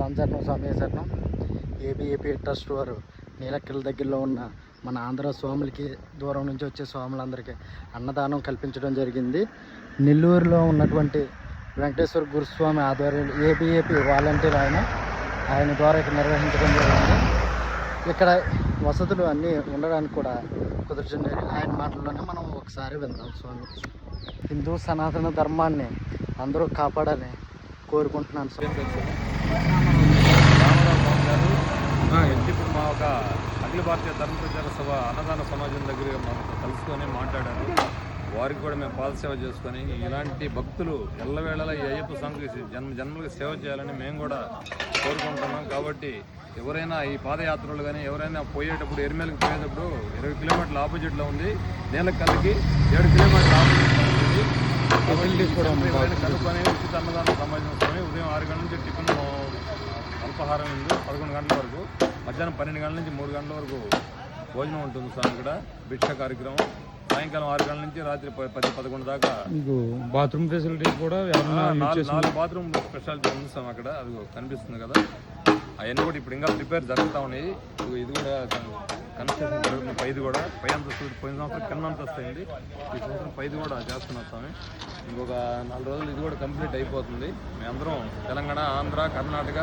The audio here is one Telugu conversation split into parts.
సంచరణం శరణం స్వామి ఏబిఏపి ట్రస్ట్ వారు నీలక్కల దగ్గరలో ఉన్న మన ఆంధ్ర స్వాములకి దూరం నుంచి వచ్చే స్వాములందరికీ అన్నదానం కల్పించడం జరిగింది. నెల్లూరులో ఉన్నటువంటి వెంకటేశ్వర గురుస్వామి ఆధ్వర్యంలో ఏబిఏపి వాలంటీర్ ఆయన ఆయన ద్వారా ఇక్కడ నిర్వహించడం జరిగింది. ఇక్కడ వసతులు అన్నీ ఉండడానికి కూడా కుదుర్చుండే ఆయన మాటల్లోనే మనం ఒకసారి విందాం స్వామి. హిందూ సనాతన ధర్మాన్ని అందరూ కాపాడాలని కోరుకుంటున్నాను స్వామి. రామారావు బాబు గారు. ఇప్పుడు మా ఒక అఖిల భారతీయ ధర్మ ప్రచార సభ అన్నదాన సమాజం దగ్గర మాకు కలుసుకొని మాట్లాడారు? వారికి కూడా మేము పాదసేవ చేసుకొని ఇలాంటి భక్తులు ఎల్లవేళలా ఈ అయ్యప్ప స్వామికి జన్మ జన్మలకు సేవ చేయాలని మేము కూడా కోరుకుంటున్నాం. కాబట్టి ఎవరైనా ఈ పాదయాత్రలు కానీ ఎవరైనా పోయేటప్పుడు ఎరిమేలకు పోయేటప్పుడు ఇరవై కిలోమీటర్ల ఆపోజిట్లో ఉంది. నీలకల్లికి ఏడు కిలోమీటర్ల ఆపోజిట్ ఉంది Facilities కూడా ఉన్నాయి. ఎవరైనా కనుక్కొని ఉచిత అన్నదాన సమాజం కొని ఉదయం ఆరు గంటల నుంచి టిఫిన్ అల్పాహారం ఉంది పదకొండు గంటల వరకు మధ్యాహ్నం పన్నెండు గంటల నుంచి మూడు గంటల వరకు భోజనం ఉంటుంది సార్ ఇక్కడ భిక్ష కార్యక్రమం. సాయంకాలం ఆరు గంటల నుంచి రాత్రి పది పదకొండు దాకా. మీకు బాత్రూమ్ ఫెసిలిటీస్ కూడా నాలుగు బాత్రూమ్ స్పెషాలిటీ ఉంది సార్ అక్కడ అది కనిపిస్తుంది కదా. అవన్నీ కూడా ఇప్పుడు ఇంకా ప్రిపేర్ జరుగుతూ ఉన్నాయి. ఇది కూడా కన్స్ట్రక్షన్ జరుగుతుంది పైది కూడా. పై అంతస్తు పోయిన సంవత్సరం కింద అంతస్తు అయింది ఈ సంవత్సరం పైది కూడా చేస్తున్నాం స్వామి. ఇంకొక నాలుగు రోజులు ఇది కూడా కంప్లీట్ అయిపోతుంది. మేమందరం తెలంగాణ ఆంధ్ర కర్ణాటక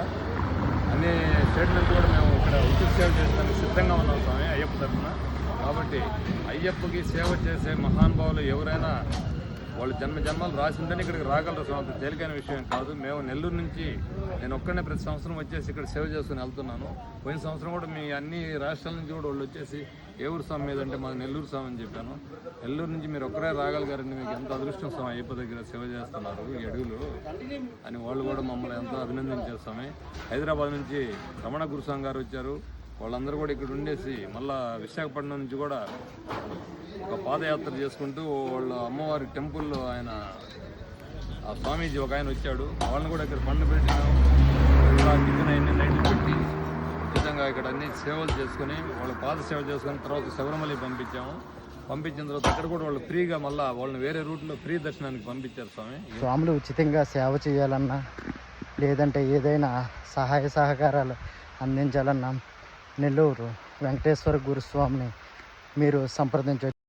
అన్ని స్టేట్మెంట్ కూడా మేము ఇక్కడ ఉచిత సేవ చేయడానికి సిద్ధంగా ఉన్నాం స్వామి అయ్యప్ప తరఫున. కాబట్టి అయ్యప్పకి సేవ చేసే మహానుభావులు ఎవరైనా వాళ్ళు జన్మ జన్మలు రాసి ఉంటేనే ఇక్కడికి రాగలరు స్వామి. అంత తేలికైన విషయం కాదు. మేము నెల్లూరు నుంచి నేను ఒక్కనే ప్రతి సంవత్సరం వచ్చేసి ఇక్కడ సేవ చేసుకుని వెళ్తున్నాను. పోయిన సంవత్సరం కూడా మీ అన్ని రాష్ట్రాల నుంచి కూడా వాళ్ళు వచ్చేసి ఏ ఊరు స్వామి మీద అంటే నెల్లూరు స్వామి అని చెప్పాను. నెల్లూరు నుంచి మీరు ఒక్కరే రాగలిగారండి మీకు ఎంత అదృష్టం స్వామి అయ్యప్ప దగ్గర సేవ చేస్తున్నారు ఈ అడుగులు అని వాళ్ళు కూడా మమ్మల్ని ఎంతో అభినందించారు స్వామి. హైదరాబాద్ నుంచి రమణ గురుస్వామి గారు వచ్చారు. వాళ్ళందరూ కూడా ఇక్కడ ఉండేసి మళ్ళా విశాఖపట్నం నుంచి కూడా ఒక పాదయాత్ర చేసుకుంటూ వాళ్ళ అమ్మవారి టెంపుల్లో ఆయన ఆ స్వామీజీ ఒక ఆయన వచ్చాడు. వాళ్ళని కూడా ఇక్కడ పండు పెట్టినాం. ఇలా టిఫిన్ అయింది పెట్టి విధంగా ఇక్కడ అన్ని సేవలు చేసుకొని వాళ్ళ పాద సేవ చేసుకుని తర్వాత శబరిమల పంపించాము. పంపించిన తర్వాత అక్కడ కూడా వాళ్ళు ఫ్రీగా మళ్ళీ వాళ్ళని వేరే రూట్లో ఫ్రీ దర్శనానికి పంపించారు స్వామి. స్వాములు ఉచితంగా సేవ చేయాలన్నా లేదంటే ఏదైనా సహాయ సహకారాలు అందించాలన్నా నెల్లూరు వెంకటేశ్వర గురుస్వామిని మీరు సంప్రదించవచ్చు